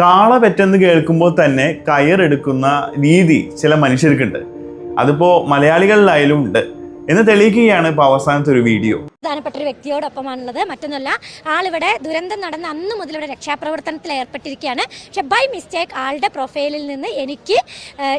കാള പെറ്റെന്ന് കേൾക്കുമ്പോൾ തന്നെ കയറെടുക്കുന്ന രീതി ചില മനുഷ്യർക്കുണ്ട്. അതിപ്പോൾ മലയാളികളിലായാലും ഉണ്ട്. എന്ന് തെളിയിക്കുകയാണ് ഇപ്പോൾ അവസാനത്തെ ഒരു വീഡിയോ. പ്രധാനപ്പെട്ട ഒരു വ്യക്തിയോടൊപ്പമാണുള്ളത്. മറ്റൊന്നുമല്ല ആളിവിടെ ദുരന്തം നടന്ന അന്ന് മുതൽ ഇവിടെ രക്ഷാപ്രവർത്തനത്തിൽ ഏർപ്പെട്ടിരിക്കുകയാണ്. പക്ഷെ ബൈ മിസ്റ്റേക്ക് ആളുടെ പ്രൊഫൈലിൽ നിന്ന് എനിക്ക്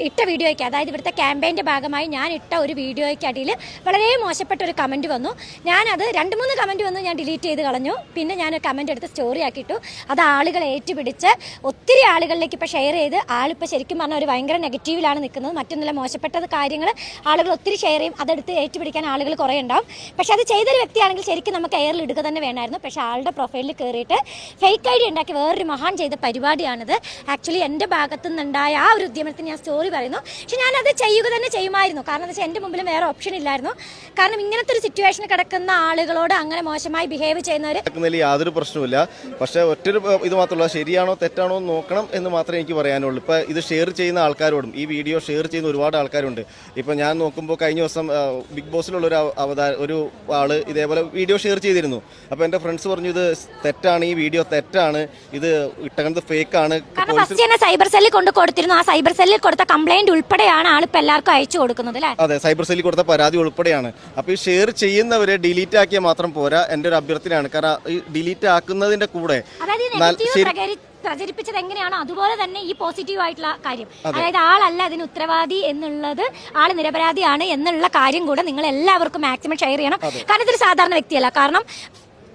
ഇട്ട വീഡിയോയ്ക്ക് അതായത് ഇവിടുത്തെ ക്യാമ്പയിന്റെ ഭാഗമായി ഞാൻ ഇട്ട ഒരു വീഡിയോയ്ക്ക് അടിയിൽ വളരെ മോശപ്പെട്ട ഒരു കമന്റ് വന്നു. ഞാനത് രണ്ട് മൂന്ന് കമന്റ് വന്നു ഞാൻ ഡിലീറ്റ് ചെയ്ത് കളഞ്ഞു. പിന്നെ ഞാൻ കമന്റ് എടുത്ത് സ്റ്റോറി ആക്കിയിട്ടു. അത് ആളുകൾ ഏറ്റുപിടിച്ച് ഒത്തിരി ആളുകളിലേക്ക് ഇപ്പോൾ ഷെയർ ചെയ്ത് ആളിപ്പോൾ ശരിക്കും പറഞ്ഞാൽ ഒരു ഭയങ്കര നെഗറ്റീവിലാണ് നിൽക്കുന്നത്. മറ്റൊന്നുമില്ല മോശപ്പെട്ടത് കാര്യങ്ങൾ ആളുകൾ ഒത്തിരി ഷെയർ ചെയ്യും. അതെടുത്ത് ഏറ്റുപിടിക്കാൻ ആളുകൾ കുറേ ഉണ്ടാവും. പക്ഷേ അത് ചെയ്തൊരു വ്യക്തിയാണെങ്കിൽ ശരിക്കും നമുക്ക് എയറിൽ ഇടുക തന്നെ വേണമായിരുന്നു. പക്ഷേ ആളുടെ പ്രൊഫൈലിൽ കയറിയിട്ട് ഫേക്ക് ഐ ഡി ഉണ്ടാക്കി വേറൊരു മഹാൻ ചെയ്ത പരിപാടിയാണിത്. ആക്ച്വലി എന്റെ ഭാഗത്തു നിന്നുണ്ടായ ആ ഒരു ഉദ്യമത്തിന് ഞാൻ സ്റ്റോറി പറയുന്നു. പക്ഷെ ഞാനത് ചെയ്യുക തന്നെ ചെയ്യുമായിരുന്നു. കാരണം എന്താ വെച്ചാൽ എന്റെ മുമ്പിലും വേറെ ഓപ്ഷൻ ഇല്ലായിരുന്നു. കാരണം ഇങ്ങനത്തെ ഒരു സിറ്റുവേഷനിൽ കിടക്കുന്ന ആളുകളോട് അങ്ങനെ മോശമായി ബിഹേവ് ചെയ്യുന്നവർ യാതൊരു പ്രശ്നമില്ല പക്ഷേ ഒറ്റൊരു ഏഹ്, ഇത് മാത്രമല്ല ശരിയാണോ തെറ്റാണോ എന്ന് നോക്കണം എന്ന് മാത്രമേ എനിക്ക് പറയാനുള്ളൂ. ഇപ്പോൾ ഇത് ഷെയർ ചെയ്യുന്ന ആൾക്കാരോടും ഈ വീഡിയോ ഷെയർ ചെയ്യുന്ന ഒരുപാട് ആൾക്കാരുണ്ട്. ഇപ്പോൾ ഞാൻ നോക്കുമ്പോൾ കഴിഞ്ഞ ദിവസം ബിഗ് ബോസിലുള്ള ഒരു അവ- അവതാര ഒരു ആൾ ഇതേപോലെ വീഡിയോ ഷെയർ ചെയ്തിരുന്നു. അപ്പോൾ എന്റെ ഫ്രണ്ട്സ് പറഞ്ഞു ഇത് തെറ്റാണ് ഈ വീഡിയോ തെറ്റാണ്. ഇത് ഇട്ടകുന്നത് ഫേക്ക് ആണ്. ഫസ്റ്റ് തന്നെ സൈബർ സെല്ലിൽ കൊണ്ട് കൊടുത്തിരുന്നു. ആ സൈബർ സെല്ലിൽ കൊടുത്ത കംപ്ലൈന്റ് ഉൾപ്പെടെയാണ് ആളിപ്പോൾ എല്ലാവർക്കും അയച്ചു കൊടുക്കുന്നത് അല്ലേ? അതെ സൈബർ സെല്ലിൽ കൊടുത്ത പരാതി ഉൾപ്പെടെയാണ്. അപ്പോൾ ഈ ഷെയർ ചെയ്യുന്നവരെ ഡിലീറ്റ് ആക്കിയാൽ മാത്രം പോരാ. എന്റെ ഒരു അഭ്യർത്ഥനയാണ്. കാരണം ഈ ഡിലീറ്റ് ആക്കുന്നതിന്റെ കൂടെ അതായത് ഈ നെഗറ്റീവ് പ്രകരി- പ്രചരിപ്പിച്ചത് എങ്ങനെയാണോ അതുപോലെ തന്നെ ഈ പോസിറ്റീവ് ആയിട്ടുള്ള കാര്യം. അതായത് ആളല്ല അതിന് ഉത്തരവാദി എന്നുള്ളത് ആൾ നിരപരാധിയാണ് എന്നുള്ള കാര്യം കൂടെ നിങ്ങൾ എല്ലാവർക്കും മാക്സിമം ഷെയർ ചെയ്യണം. കാരണം ഇതൊരു സാധാരണ വ്യക്തിയല്ല. കാരണം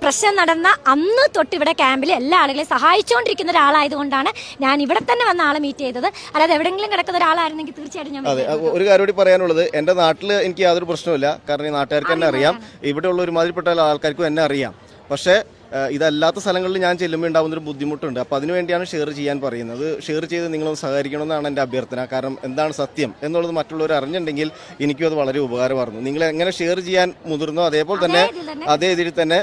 പ്രശ്നം നടന്ന അന്ന് തൊട്ട് ഇവിടെ ക്യാമ്പിൽ എല്ലാ ആളുകളെയും സഹായിച്ചുകൊണ്ടിരിക്കുന്ന ഒരാളായതുകൊണ്ടാണ് ഞാൻ ഇവിടെ തന്നെ വന്ന ആളെ മീറ്റ് ചെയ്തത്. അല്ലാതെ എവിടെയെങ്കിലും കിടക്കുന്ന ഒരാളായിരുന്നെങ്കിൽ തീർച്ചയായിട്ടും ഞാൻ അതെ. ഒരു കാര്യം കൂടി പറയാനുള്ളത്. എന്റെ നാട്ടിൽ എനിക്ക് യാതൊരു പ്രശ്നമില്ല കാരണം ഈ നാട്ടുകാർക്ക് എന്നെ അറിയാം. ഇവിടെ ഉള്ള ഒരുമാതിരിപ്പെട്ട ആൾക്കാർക്കും എന്നെ അറിയാം. പക്ഷേ ഇതല്ലാത്ത സ്ഥലങ്ങളിൽ ഞാൻ ചെല്ലുമ്പോൾ ഉണ്ടാകുന്ന ഒരു ബുദ്ധിമുട്ടുണ്ട് അപ്പോൾ അതിനുവേണ്ടിയാണ് ഷെയർ ചെയ്യാൻ പറയുന്നത്. ഷെയർ ചെയ്ത് നിങ്ങളൊന്ന് സഹകരിക്കണമെന്നാണ് എന്റെ അഭ്യർത്ഥന. കാരണം എന്താണ് സത്യം എന്നുള്ളത് മറ്റുള്ളവർ അറിഞ്ഞിട്ടുണ്ടെങ്കിൽ എനിക്കും അത് വളരെ ഉപകാരമായിരുന്നു. നിങ്ങൾ എങ്ങനെ ഷെയർ ചെയ്യാൻ മുതിർന്നോ അതേപോലെ തന്നെ അതേ ഇതിൽ തന്നെ.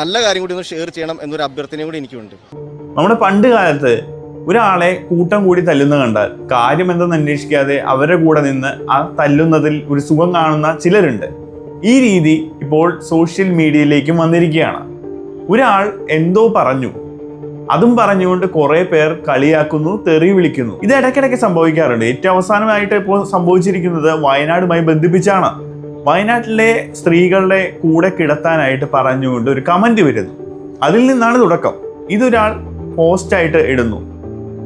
നല്ല കാര്യം കൂടി ഒന്ന് ഷെയർ ചെയ്യണം എന്നൊരു അഭ്യർത്ഥനയും കൂടി എനിക്കുണ്ട്. നമ്മുടെ പണ്ട് കാലത്ത് ഒരാളെ കൂട്ടം കൂടി തല്ലുന്ന കണ്ടാൽ കാര്യം എന്തെന്ന് അന്വേഷിക്കാതെ അവരുടെ കൂടെ നിന്ന് ആ തല്ലുന്നതിൽ ഒരു സുഖം കാണുന്ന ചിലരുണ്ട്. ഈ രീതി ഇപ്പോൾ സോഷ്യൽ മീഡിയയിലേക്കും വന്നിരിക്കുകയാണ്. ഒരാൾ എന്തോ പറഞ്ഞു. അതും പറഞ്ഞുകൊണ്ട് കുറെ പേർ കളിയാക്കുന്നു തെറി വിളിക്കുന്നു. ഇത് ഇടയ്ക്കിടയ്ക്ക് സംഭവിക്കാറുണ്ട്. ഏറ്റവും അവസാനമായിട്ട് ഇപ്പോൾ സംഭവിച്ചിരിക്കുന്നത് വയനാടുമായി ബന്ധിപ്പിച്ചാണ്. വയനാട്ടിലെ സ്ത്രീകളുടെ കൂടെ കിടത്താനായിട്ട് പറഞ്ഞുകൊണ്ട് ഒരു കമന്റ് വരുന്നു. അതിൽ നിന്നാണ് തുടക്കം. ഇതൊരാൾ പോസ്റ്റായിട്ട് ഇടുന്നു.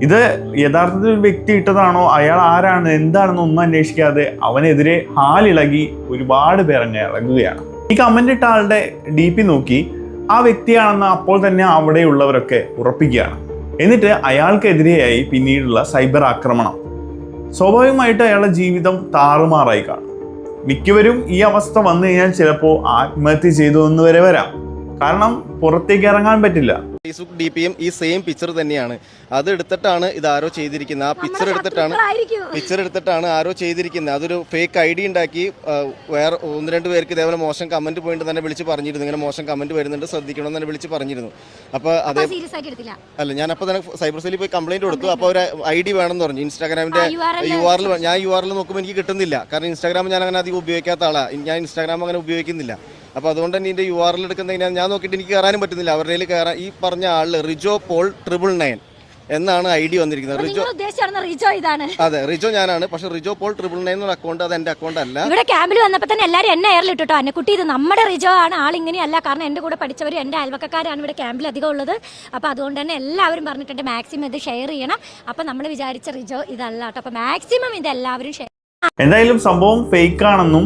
ഇത് യഥാർത്ഥത്തിൽ ഒരു വ്യക്തി ഇട്ടതാണോ? അയാൾ ആരാണ്? എന്താണെന്ന് ഒന്നും അന്വേഷിക്കാതെ അവനെതിരെ ഹാലിളകി ഒരുപാട് പേർ ഇറങ്ങുകയാണ്. ഈ കമന്റ് ഇട്ട ആളുടെ ഡി പി നോക്കി. ആ വ്യക്തിയാണെന്ന് അപ്പോൾ തന്നെ അവിടെയുള്ളവരൊക്കെ ഉറപ്പിക്കുകയാണ്. എന്നിട്ട് അയാൾക്കെതിരെയായി പിന്നീടുള്ള സൈബർ ആക്രമണം. സ്വാഭാവികമായിട്ട് അയാളുടെ ജീവിതം താറുമാറായി കാണും. മിക്കവരും ഈ അവസ്ഥ വന്നു കഴിഞ്ഞാൽ ചിലപ്പോൾ ആത്മഹത്യ ചെയ്തു എന്ന് വരെ വരാം. കാരണം പുറത്തേക്ക് ഇറങ്ങാൻ പറ്റില്ല. ഫേസ്ബുക്ക് ഡി പിയും ഈ സെയിം പിക്ചർ തന്നെയാണ്. അത് എടുത്തിട്ടാണ് ഇത് ആരോ ചെയ്തിരിക്കുന്നത്. ആ പിക്ചർ എടുത്തിട്ടാണ് പിക്ചർ എടുത്തിട്ടാണ് ആരോ ചെയ്തിരിക്കുന്നത്. അതൊരു ഫേക്ക് ഐ ഡി ഉണ്ടാക്കി വേറെ ഒന്ന് രണ്ട് പേർക്ക് ഇതേപോലെ മോശം കമന്റ് പോയിട്ട് തന്നെ വിളിച്ച് പറഞ്ഞിരുന്നു. ഇങ്ങനെ മോശം കമന്റ് വരുന്നുണ്ട്. ശ്രദ്ധിക്കണം എന്ന് തന്നെ വിളിച്ച് പറഞ്ഞിരുന്നു. അപ്പോൾ അതേ അല്ല ഞാൻ അപ്പോൾ തന്നെ സൈബർ സെല്ലിൽ പോയി കംപ്ലൈന്റ് കൊടുത്തു. അപ്പോൾ ഒരു ഐ ഡി വേണമെന്ന് പറഞ്ഞു. ഇൻസ്റ്റാഗ്രാമിന്റെ യു ആറിൽ ഞാൻ യു ആറിൽ നോക്കുമ്പോൾ എനിക്ക് കിട്ടുന്നില്ല. കാരണം ഇൻസ്റ്റാഗ്രാം ഞാൻ അങ്ങനെ അധികം ഉപയോഗിക്കാത്ത ആളാണ് ഞാൻ ഇൻസ്റ്റാഗ്രാം അങ്ങനെ ഉപയോഗിക്കുന്നില്ല. അപ്പോൾ അതുകൊണ്ട് തന്നെ ഇതിന്റെ യു ആറിൽ എടുക്കുന്ന എങ്ങനെയാണ് ഞാൻ നോക്കിയിട്ട് എനിക്ക് കയറാനും പറ്റുന്നില്ല. അവരുടെ കയ്യിൽ കയറാൻ ഈ പറഞ്ഞ ആളിൽ റിജോ പോൾ ട്രിപ്പിൾ നയൻ എന്നാണ് ഐ ഡി വന്നിരിക്കുന്നത് റിജോ റിജോ ഇതാണ്. അതെ റിജോ ഞാനാണ്. പക്ഷെ റിജോ പോൾ ട്രിപ്പിൾ നയൻ എന്നൊരു അക്കൗണ്ട് അത് എന്റെ അക്കൗണ്ട് അല്ല. ഇവിടെ ക്യാമ്പിൽ വന്നപ്പോൾ തന്നെ എല്ലാവരും എന്നെ എയറിൽ ഇട്ടോ അന്നക്കുട്ടി ഇത് നമ്മുടെ റിജോ ആണ്. ആൾ ഇങ്ങനെയല്ല. കാരണം എന്റെ കൂടെ പഠിച്ചവരും എന്റെ അയൽവക്കക്കാരാണ് ഇവിടെ ക്യാമ്പിൽ അധികം ഉള്ളത്. അപ്പോൾ അതുകൊണ്ട് തന്നെ എല്ലാവരും പറഞ്ഞിട്ടുണ്ട് മാക്സിമം ഇത് ഷെയർ ചെയ്യണം. അപ്പോൾ നമ്മൾ വിചാരിച്ച റിജോ ഇതല്ല കേട്ടോ. അപ്പോൾ മാക്സിമം ഇത് എല്ലാവരും ഷെയർ എന്തായാലും സംഭവം ഫേക്ക് ആണെന്നും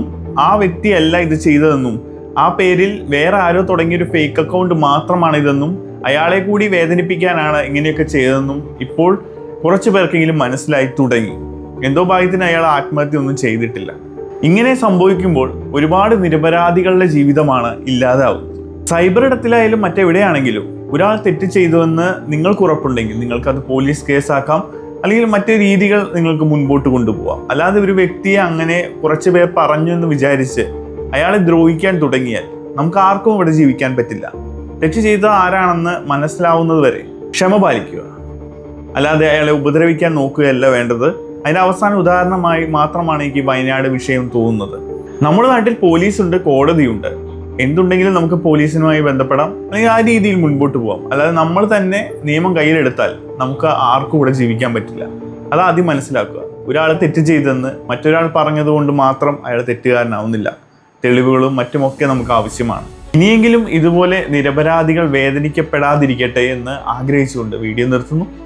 ആ വ്യക്തിയല്ല ഇത് ചെയ്തതെന്നും ആ പേരിൽ വേറെ ആരോ തുടങ്ങിയ ഒരു ഫേക്ക് അക്കൗണ്ട് മാത്രമാണ് ഇതെന്നും അയാളെ കൂടി വേദനിപ്പിക്കാനാണ് ഇങ്ങനെയൊക്കെ ചെയ്തതെന്നും ഇപ്പോൾ കുറച്ചു പേർക്കെങ്കിലും മനസ്സിലായി തുടങ്ങി. എന്തോ ഭാഗ്യത്തിന് അയാൾ ആത്മഹത്യ ഒന്നും ചെയ്തിട്ടില്ല. ഇങ്ങനെ സംഭവിക്കുമ്പോൾ ഒരുപാട് നിരപരാധികളുടെ ജീവിതമാണ് ഇല്ലാതാവും സൈബർ ഇടത്തിലായാലും മറ്റെവിടെയാണെങ്കിലും ഒരാൾ തെറ്റ് ചെയ്തുവെന്ന് നിങ്ങൾക്ക് ഉറപ്പുണ്ടെങ്കിൽ നിങ്ങൾക്കത് പോലീസ് കേസാക്കാം. അല്ലെങ്കിൽ മറ്റു രീതികൾ നിങ്ങൾക്ക് മുൻപോട്ട് കൊണ്ടുപോകാം അല്ലാതെ ഒരു വ്യക്തിയെ അങ്ങനെ കുറച്ച് പേർ പറഞ്ഞു എന്ന് വിചാരിച്ച് അയാളെ ദ്രോഹിക്കാൻ തുടങ്ങിയാൽ നമുക്ക് ആർക്കും ഇവിടെ ജീവിക്കാൻ പറ്റില്ല. തെറ്റ് ചെയ്ത ആരാണെന്ന് മനസ്സിലാവുന്നത് വരെ ക്ഷമ പാലിക്കുക. അല്ലാതെ അയാളെ ഉപദ്രവിക്കാൻ നോക്കുകയല്ല വേണ്ടത്. അതിന്റെ അവസാന ഉദാഹരണമായി മാത്രമാണ് എനിക്ക് വയനാട് വിഷയം തോന്നുന്നത്. നമ്മുടെ നാട്ടിൽ പോലീസുണ്ട് കോടതിയുണ്ട്. എന്തുണ്ടെങ്കിലും നമുക്ക് പോലീസിനുമായി ബന്ധപ്പെടാം. അല്ലെങ്കിൽ ആ രീതിയിൽ മുൻപോട്ട് പോകാം അല്ലാതെ നമ്മൾ തന്നെ നിയമം കയ്യിലെടുത്താൽ നമുക്ക് ആർക്കും ഇവിടെ ജീവിക്കാൻ പറ്റില്ല. അത് ആദ്യം മനസ്സിലാക്കുക. ഒരാൾ തെറ്റ് ചെയ്തെന്ന് മറ്റൊരാൾ പറഞ്ഞതുകൊണ്ട് മാത്രം അയാൾ തെറ്റുകാരനാവുന്നില്ല. തെളിവുകളും മറ്റുമൊക്കെ നമുക്ക് ആവശ്യമാണ്. ഇനിയെങ്കിലും ഇതുപോലെ നിരപരാധികൾ വേദനിക്കപ്പെടാതിരിക്കട്ടെ എന്ന് ആഗ്രഹിച്ചുകൊണ്ട് വീഡിയോ നിർത്തുന്നു.